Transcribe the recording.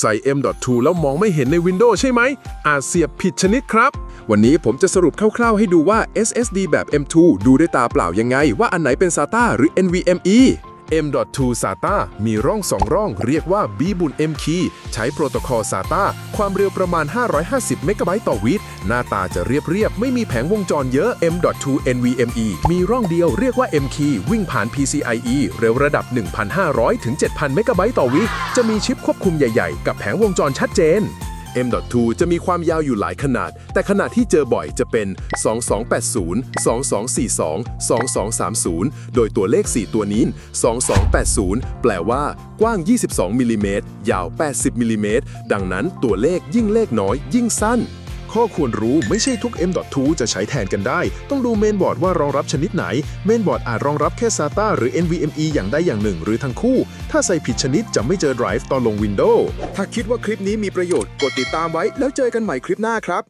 ใส่ M.2 แล้วมองไม่เห็นใน Windows ใช่ไหม อาจเสียบผิดชนิดครับ วันนี้ผมจะสรุปคร่าวๆให้ดูว่า SSD แบบ M2 ดูด้วยตาเปล่ายังไง ว่าอันไหนเป็น SATA หรือ NVMe M.2 SATA มีร่องสองร่องเรียกว่า B บุญ M key ใช้โปรโตคอล SATA ความเร็วประมาณ 550 เมกะไบต์ต่อวิหน้าตาจะเรียบๆ ไม่มีแผงวงจรเยอะ M.2 NVMe มีร่องเดียวเรียกว่า M key วิ่งผ่าน PCIe เร็วระดับ 1,500 ถึง 7,000 เมกะไบต์ต่อวิจะมีชิปควบคุมใหญ่ๆ กับแผงวงจรชัดเจน M.2 จะมีความยาวอยู่หลายขนาด แต่ขนาดที่เจอบ่อยจะเป็น 2280 2242 2230 โดยตัวเลข 4 ตัวนี้ 2280 แปลว่า กว้าง 22มิลลิเมตรยาว 80มิลลิเมตรดังนั้นตัวเลขยิ่งเลขน้อย ยิ่งสั้น ข้อควรรู้ไม่ใช่ทุก M.2 จะใช้แทนกันได้ ต้องดูเมนบอร์ดว่ารองรับชนิดไหน เมนบอร์ดอาจรองรับแค่ SATA หรือ NVMe อย่างใดอย่างหนึ่ง หรือทั้งคู่ ถ้าใส่ผิดชนิดจะไม่เจอไดรฟ์ตอนลง Windows ถ้าคิดว่าคลิปนี้มีประโยชน์กดติดตามไว้แล้วเจอกันใหม่คลิปหน้าครับ